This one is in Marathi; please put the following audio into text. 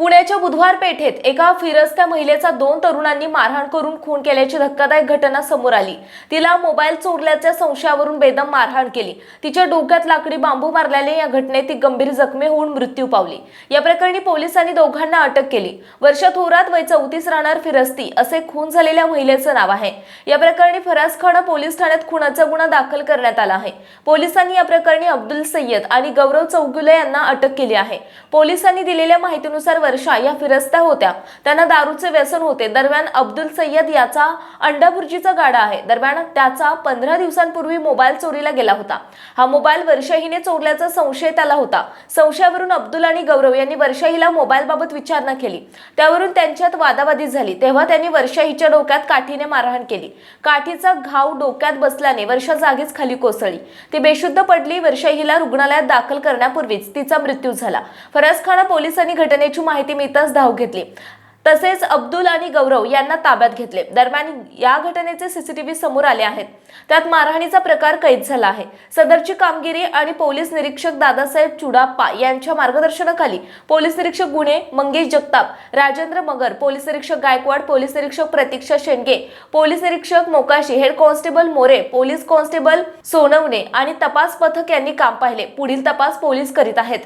पुण्याच्या बुधवार पेठेत एका फिरस्त्या महिलेचा दोन तरुणांनी मारहाण करून खून केल्याची धक्कादायक घटना समोर आली. तिला मोबाईल चोरल्याच्या संशयावरून बेदम मारहाण केली. तिच्या डोक्यात लाकडी बांबू मारल्याने या घटनेत ती गंभीर जखमी होऊन मृत्यू पावली. या प्रकरणी पोलिसांनी दोघांना अटक केली. वर्ष थोरात वय चौतीस राहणार फिरस्ती असे खून झालेल्या महिलेचं नाव आहे. या प्रकरणी फरासखाना पोलीस ठाण्यात खुनाचा गुन्हा दाखल करण्यात आला आहे. पोलिसांनी या प्रकरणी अब्दुल सय्यद आणि गौरव चौगुले यांना अटक केली आहे. पोलिसांनी दिलेल्या माहितीनुसार वर्षा या फिरस्त्या होत्या. त्यांना दारूचे व्यसन होते. दरम्यान अब्दुल सय्यद याचा अंडाभुर्जीचा गाडा आहे. दरम्यान त्याचा पंधरा दिवसांपूर्वी मोबाईल चोरीला गेला होता. हा मोबाईल वर्षा हिने चोरल्याचा संशय त्याला होता. संशयावरून अब्दुल आणि गौरव यांनी वर्षा हिला मोबाईल बाबत विचारणा केली. त्यावरून त्यांच्यात वादावादी झाली. तेव्हा त्यांनी वर्षा हिच्या डोक्यात काठीने मारहाण केली. काठीचा घाव डोक्यात बसल्याने वर्षा जागीच खाली कोसळली. ती बेशुद्ध पडली. वर्षा हिला रुग्णालयात दाखल करण्यापूर्वीच तिचा मृत्यू झाला. फरसखाना पोलिसांनी घटनेची माहिती मिळताच धाव घेतली. तसेच अब्दुल आणि गौरव यांना ताब्यात घेतले. दरम्यान या घटनेचे सीसीटीव्ही समोर आले आहेत. त्यात मारहाणीचा प्रकार कैद झाला आहे. सदरची कामगिरी आणि पोलीस निरीक्षक दादासाहेब चुडाप्पा यांच्या मार्गदर्शनाखाली पोलीस निरीक्षक गुन्हे मंगेश जगताप राजेंद्र मगर पोलीस निरीक्षक गायकवाड पोलीस निरीक्षक प्रतीक्षा शेंडगे पोलीस निरीक्षक Mokashi head constable More police constable Sonawane आणि तपास पथक यांनी काम पाहिले. पुढील तपास पोलीस करीत आहेत.